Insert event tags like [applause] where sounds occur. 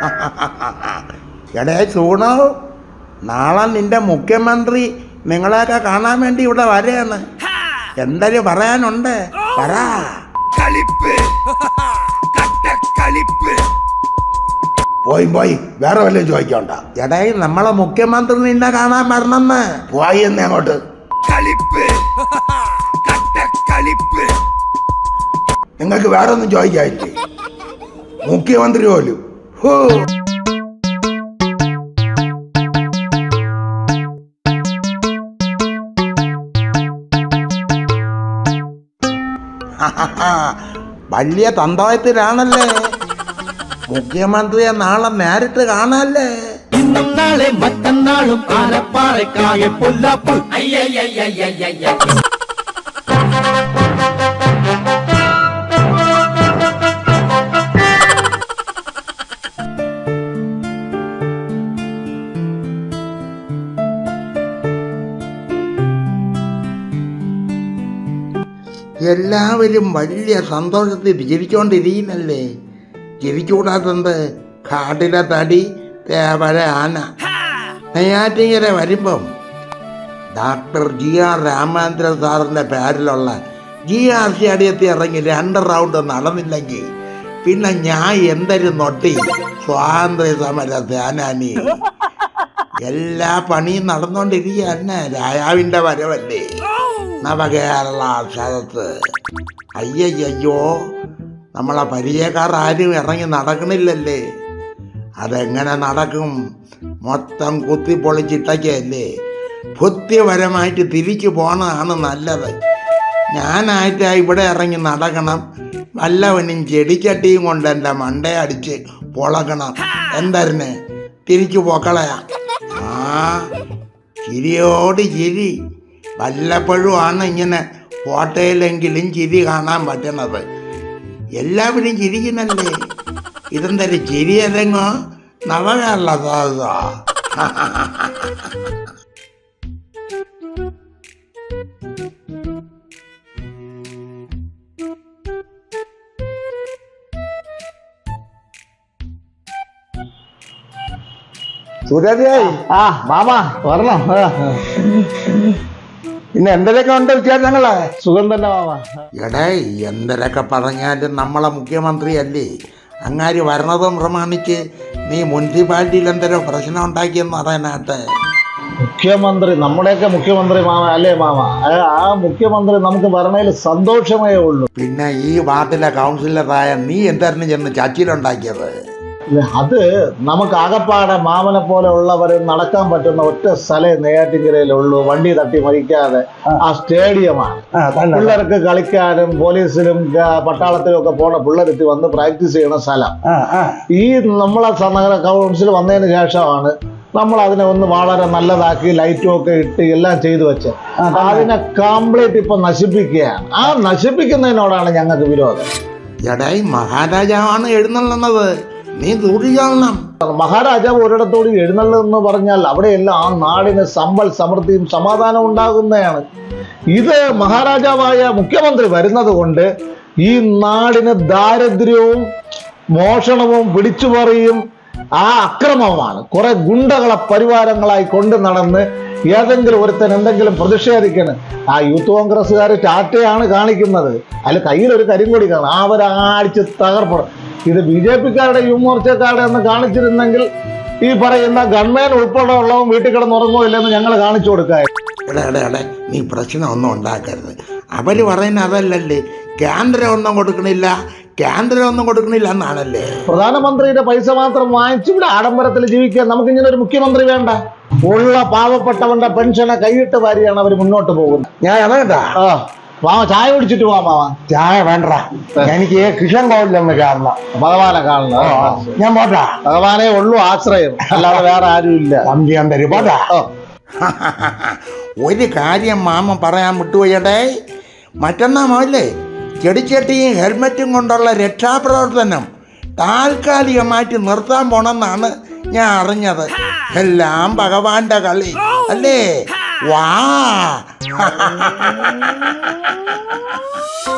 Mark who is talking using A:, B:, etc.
A: [laughs] എടേ സൂണോ നാളെ നിന്റെ മുഖ്യമന്ത്രി നിങ്ങളെയൊക്കെ കാണാൻ വേണ്ടി ഇവിടെ വരെയാണ് എന്തൊരു പറയാനുണ്ട്? പറ.
B: കളിപ്പ്. കട്ടക്കളിപ്പ്.
A: പോയി പോയി. വേറെ വല്ലതും ചോദിക്കണ്ട. എടേ നമ്മളെ മുഖ്യമന്ത്രി നിന്നെ കാണാൻ വരണമെന്ന്. പോയി എന്ന് അങ്ങോട്ട്.
B: കളിപ്പ്. കളിപ്പ്
A: നിങ്ങൾക്ക് വേറെ ഒന്നും ചോദിക്കാനില്ലേ? മുഖ്യമന്ത്രി പോലും. വലിയ തന്തവയത്തിലാണല്ലേ മുഖ്യമന്ത്രിയെ നാളെ നേരിട്ട് കാണാല്ലേ?
C: ഇന്നും നാളെ മറ്റന്നാളും ആലപ്പാറക്കായ പൊല്ലാപ്പ്.
A: എല്ലാവരും വലിയ സന്തോഷത്തിൽ ജീവിച്ചുകൊണ്ടിരിക്കുന്നല്ലേ ജീവിച്ചുകൂടാത്തത് കാട്ടിലെ തടി തേവര ആന. നെയ്യാറ്റിങ്ങര വരുമ്പം ഡോക്ടർ ജി ആർ രാമചന്ദ്രൻ സാറിന്റെ പേരിലുള്ള ജി ആർ സി അടിയത്തി ഇറങ്ങി രണ്ട് റൗണ്ട് നടന്നില്ലെങ്കിൽ പിന്നെ ഞാൻ എന്തൊരു നൊട്ടി? സ്വാതന്ത്ര്യ സമര സേനാനി. [laughs] എല്ലാ പണിയും നടന്നുകൊണ്ടിരിക്കുക തന്നെ രാജാവിന്റെ വരവല്ലേ? നവകേരള ക്ഷേത്രത്ത് അയ്യയ്യോ നമ്മളെ പരിചയക്കാർ ആരും ഇറങ്ങി നടക്കണില്ലല്ലേ? അതെങ്ങനെ നടക്കും? മൊത്തം കുത്തിപ്പൊളിച്ചിട്ടൊക്കെയല്ലേ? ബുദ്ധിപരമായിട്ട് തിരിച്ചു പോണതാണ് നല്ലത്. ഞാനായിട്ട് ഇവിടെ ഇറങ്ങി നടക്കണം. വല്ലവനും ചെടിച്ചട്ടിയും കൊണ്ട് എന്റെ മണ്ടയടിച്ച് പൊളക്കണം. എന്തായിരുന്നു തിരിച്ചു പൊക്കളയാ. ആ ചിരിയോട് ചിരി. വല്ലപ്പോഴും ആണ് ഇങ്ങനെ ഫോട്ടോയിലെങ്കിലും ചിരി കാണാൻ പറ്റണത് എല്ലാവരും ചിരിക്കുന്നല്ലേ? ഇതെന്തൊരു ചിരി ഏതെങ്ങോ? നവകേരള സാധ സുരഭിയായി
D: ആ മാമ വരണം. ആ,
A: പിന്നെ എന്തൊക്കെ ഉണ്ട് വിശേഷങ്ങളെ
D: സുഖം തന്നെ മാമ.
A: എടേ എന്തൊക്കെ പറഞ്ഞാലും നമ്മളെ മുഖ്യമന്ത്രി അല്ലേ അങ്ങാരി വരണതും പ്രമാണിച്ച് നീ മുനിസിപ്പാലിറ്റിയിൽ എന്തൊരു പ്രശ്നം ഉണ്ടാക്കിയെന്ന് പറയാനാട്ടെ
D: മുഖ്യമന്ത്രി നമ്മുടെയൊക്കെ മുഖ്യമന്ത്രി മാമ അല്ലേ മാമ? ആ, ആ മുഖ്യമന്ത്രി നമുക്ക് വരണതിൽ സന്തോഷമേ ഉള്ളൂ.
A: പിന്നെ ഈ വാർഡിലെ കൗൺസിലറായ നീ എന്തായിരുന്നു ചെന്ന്
D: ചാച്ചിയിലുണ്ടാക്കിയത്? അത് നമുക്ക് ആകപ്പാടെ മാമനെ പോലെ ഉള്ളവർ നടക്കാൻ പറ്റുന്ന ഒറ്റ സ്ഥലം നെയ്യാറ്റിൻകരയിലുള്ളൂ. വണ്ടി തട്ടി മരിക്കാതെ. ആ. സ്റ്റേഡിയമാണ്. പിള്ളേർക്ക് കളിക്കാനും പോലീസിലും പട്ടാളത്തിലും ഒക്കെ പോണ പിള്ളേരെത്തി വന്ന് പ്രാക്ടീസ് ചെയ്യണ സ്ഥലം. ഈ നമ്മളെ നഗര കൗൺസിൽ വന്നതിന് ശേഷമാണ് നമ്മൾ അതിനെ ഒന്ന് വളരെ നല്ലതാക്കി ലൈറ്റും ഒക്കെ ഇട്ട് എല്ലാം ചെയ്തു വെച്ച് അതിനെ കംപ്ലീറ്റ് ഇപ്പൊ നശിപ്പിക്കുകയാണ്. ആ നശിപ്പിക്കുന്നതിനോടാണ് ഞങ്ങൾക്ക് വിരോധം.
A: എടേ മഹാരാജാവാണ് എഴുന്നള്ളുന്നത്. നീ ദൂരിയാണ്
D: മഹാരാജാവ് ഒരിടത്തോട് എഴുന്നള്ളതെന്ന് പറഞ്ഞാൽ അവിടെയെല്ലാം ആ നാടിന് സമ്പൽ സമൃദ്ധിയും സമാധാനം ഉണ്ടാകുന്നതാണ്. ഇത് മഹാരാജാവായ മുഖ്യമന്ത്രി വരുന്നത് കൊണ്ട് ഈ നാടിന് ദാരിദ്ര്യവും മോഷണവും പിടിച്ചുപറിയും ആ അക്രമമാണ്. കുറെ ഗുണ്ടകളെ പരിവാരങ്ങളായി കൊണ്ട് നടന്ന് ഏതെങ്കിലും ഒരുത്തൻ എന്തെങ്കിലും പ്രതിഷേധിക്കണം. ആ യൂത്ത് കോൺഗ്രസ്സുകാർ ടാറ്റയാണ് കാണിക്കുന്നത്. അതിൽ കയ്യിൽ ഒരു കരിങ്കൊടി കാണും. അവരാടിച്ച് തകർപ്പണം ഇത് ബി ജെ പിക്കാരുടെ യുവമോർച്ചക്കാരുടെ എന്ന് കാണിച്ചിരുന്നെങ്കിൽ ഈ പറയുന്ന ഗൺമാൻ ഉൾപ്പെടെ ഉള്ളവൻ വീട്ടിൽ കിടന്നുറങ്ങോ ഇല്ലെന്ന് ഞങ്ങൾ കാണിച്ചു കൊടുക്കാം
A: നീ പ്രശ്നം ഒന്നും നീ പ്രശ്നമൊന്നും ഉണ്ടാക്കരുത്. അവർ പറയുന്ന അതല്ലല്ലേ? കേന്ദ്രം ഒന്നും കൊടുക്കണില്ല കേന്ദ്രം ഒന്നും കൊടുക്കണില്ല എന്നാണല്ലേ?
D: പ്രധാനമന്ത്രിയുടെ പൈസ മാത്രം വാങ്ങിച്ച് ഇവിടെ ആഡംബരത്തിൽ ജീവിക്കാൻ നമുക്ക് ഇങ്ങനെ ഒരു മുഖ്യമന്ത്രി വേണ്ട. ഉള്ള പാവപ്പെട്ടവന്റെ പെൻഷനെ കൈയിട്ട് വാരിയാണ് അവർ മുന്നോട്ട് പോകുന്നത്.
A: ഞാൻ അതാ
D: ആ. മാമ ചായ കുടിച്ചിട്ട് പോവാ മാമ.
A: ചായ വേണ്ട എനിക്ക് കിഷൻ കോവിലൊന്ന് കാരണം
D: ഭഗവാനെ കാണണം.
A: ഞാൻ പോട്ടാ.
D: ഭഗവാനെ ഉള്ളൂ ആശ്രയം. അല്ലാതെ വേറെ ആരും ഇല്ല
A: തരും പോട്ടാ. ഒരു കാര്യം മാമ പറയാൻ വിട്ടുപോയടേ. മറ്റന്നാ മാല്ലേ ചെടിച്ചട്ടിയും ഹെൽമറ്റും കൊണ്ടുള്ള രക്ഷാപ്രവർത്തനം താൽക്കാലികമായിട്ട് നിർത്താൻ പോണെന്നാണ് ഞാൻ അറിഞ്ഞത്. എല്ലാം ഭഗവാന്റെ കളി. അല്ലേ? 哇！[laughs]